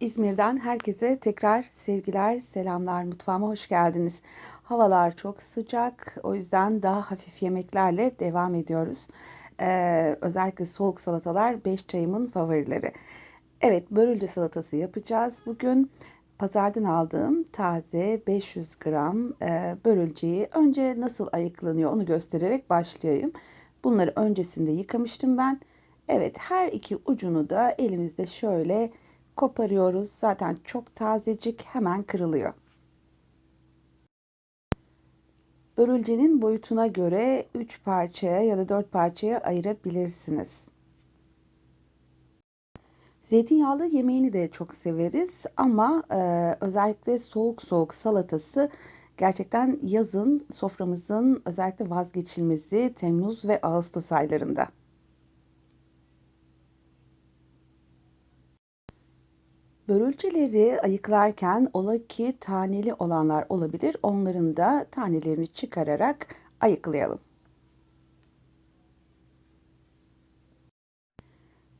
İzmir'den herkese tekrar sevgiler, selamlar. Mutfağıma hoş geldiniz. Havalar çok sıcak, o yüzden daha hafif yemeklerle devam ediyoruz. Ee, özellikle soğuk salatalar 5 çayımın favorileri. Evet, börülce salatası yapacağız. Bugün pazardan aldığım taze 500 gram e, börülceyi önce nasıl ayıklanıyor onu göstererek başlayayım. Bunları öncesinde yıkamıştım ben. Evet, her iki ucunu da elimizde şöyle koparıyoruz. Zaten çok tazecik hemen kırılıyor. Börülcenin boyutuna göre 3 parçaya ya da 4 parçaya ayırabilirsiniz. Zeytinyağlı yemeğini de çok severiz ama e, özellikle soğuk soğuk salatası gerçekten yazın soframızın özellikle vazgeçilmezi Temmuz ve Ağustos aylarında. Börülceleri ayıklarken ola ki taneli olanlar olabilir. Onların da tanelerini çıkararak ayıklayalım.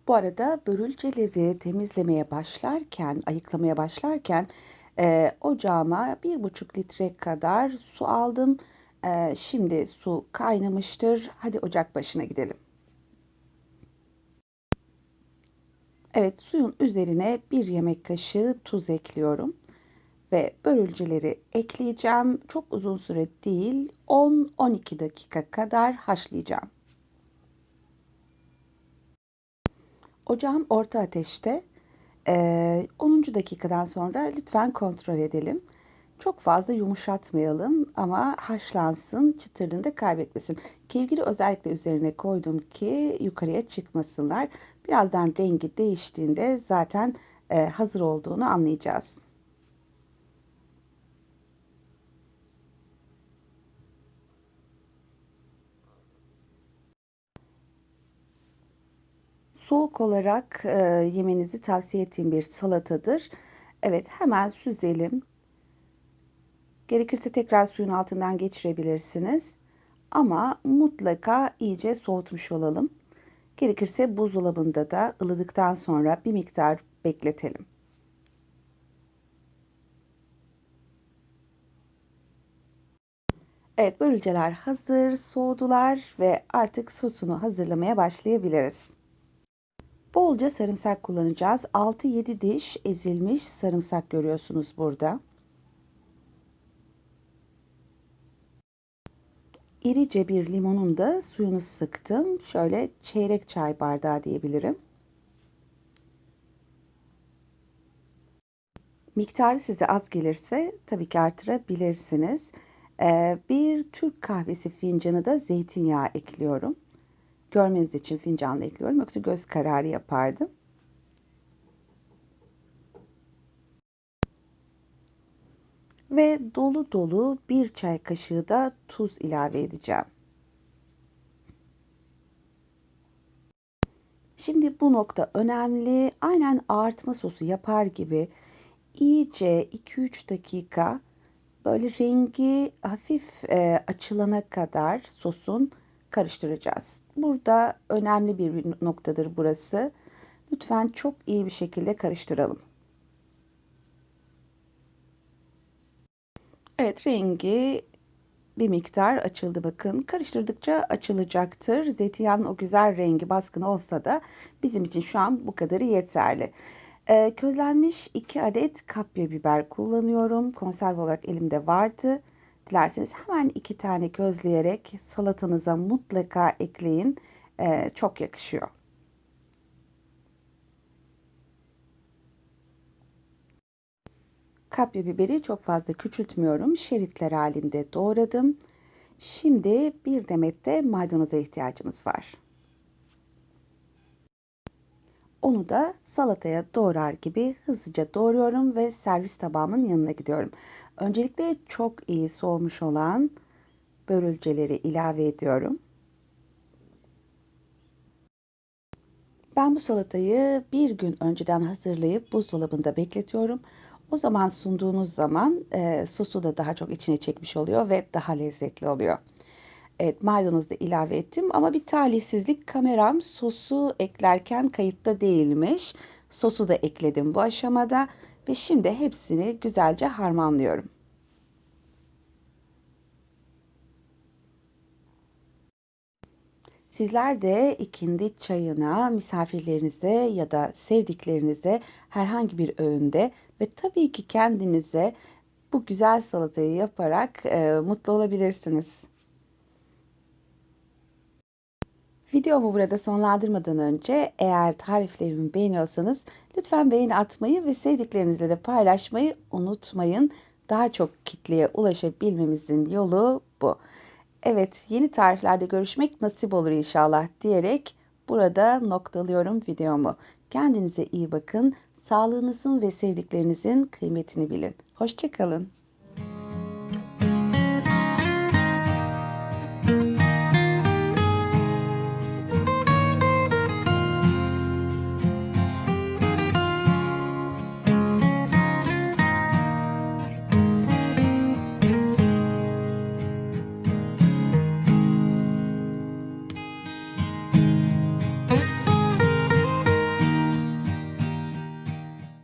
Bu arada börülceleri temizlemeye başlarken, ayıklamaya başlarken e, ocağıma bir buçuk litre kadar su aldım. E, şimdi su kaynamıştır. Hadi ocak başına gidelim. Evet, suyun üzerine bir yemek kaşığı tuz ekliyorum ve börülceleri ekleyeceğim. Çok uzun süre değil, 10-12 dakika kadar haşlayacağım. Ocağım orta ateşte. Ee, 10. dakikadan sonra lütfen kontrol edelim. Çok fazla yumuşatmayalım ama haşlansın, çıtırlığını da kaybetmesin. Kevgiri özellikle üzerine koydum ki yukarıya çıkmasınlar. Birazdan rengi değiştiğinde zaten e, hazır olduğunu anlayacağız. Soğuk olarak e, yemenizi tavsiye ettiğim bir salatadır. Evet hemen süzelim. Gerekirse tekrar suyun altından geçirebilirsiniz. Ama mutlaka iyice soğutmuş olalım. Gerekirse buzdolabında da ılıdıktan sonra bir miktar bekletelim. Evet, börülceler hazır, soğudular ve artık sosunu hazırlamaya başlayabiliriz. Bolca sarımsak kullanacağız. 6-7 diş ezilmiş sarımsak görüyorsunuz burada. İrice bir limonun da suyunu sıktım. Şöyle çeyrek çay bardağı diyebilirim. Miktarı size az gelirse tabii ki artırabilirsiniz. Ee, bir Türk kahvesi fincanı da zeytinyağı ekliyorum. Görmeniz için fincanla ekliyorum. Yoksa göz kararı yapardım. Ve dolu dolu bir çay kaşığı da tuz ilave edeceğim. Şimdi bu nokta önemli. Aynen ağartma sosu yapar gibi iyice 2-3 dakika böyle rengi hafif e, açılana kadar sosun karıştıracağız. Burada önemli bir noktadır burası. Lütfen çok iyi bir şekilde karıştıralım. Evet rengi bir miktar açıldı bakın. Karıştırdıkça açılacaktır. Zeytinyağının o güzel rengi baskın olsa da bizim için şu an bu kadarı yeterli. Ee, közlenmiş 2 adet kapya biber kullanıyorum. Konserve olarak elimde vardı. Dilerseniz hemen 2 tane közleyerek salatanıza mutlaka ekleyin. Ee, çok yakışıyor. Kapya biberi çok fazla küçültmüyorum. Şeritler halinde doğradım. Şimdi bir demet de maydanoza ihtiyacımız var. Onu da salataya doğrar gibi hızlıca doğruyorum ve servis tabağımın yanına gidiyorum. Öncelikle çok iyi soğumuş olan börülceleri ilave ediyorum. Ben bu salatayı bir gün önceden hazırlayıp buzdolabında bekletiyorum. O zaman sunduğunuz zaman e, sosu da daha çok içine çekmiş oluyor ve daha lezzetli oluyor. Evet maydanoz da ilave ettim ama bir talihsizlik kameram sosu eklerken kayıtta değilmiş. Sosu da ekledim bu aşamada ve şimdi hepsini güzelce harmanlıyorum. Sizler de ikindi çayına, misafirlerinize ya da sevdiklerinize herhangi bir öğünde ve tabii ki kendinize bu güzel salatayı yaparak e, mutlu olabilirsiniz. Videomu burada sonlandırmadan önce eğer tariflerimi beğeniyorsanız lütfen beğeni atmayı ve sevdiklerinizle de paylaşmayı unutmayın. Daha çok kitleye ulaşabilmemizin yolu bu. Evet, yeni tariflerde görüşmek nasip olur inşallah diyerek burada noktalıyorum videomu. Kendinize iyi bakın. Sağlığınızın ve sevdiklerinizin kıymetini bilin. Hoşçakalın.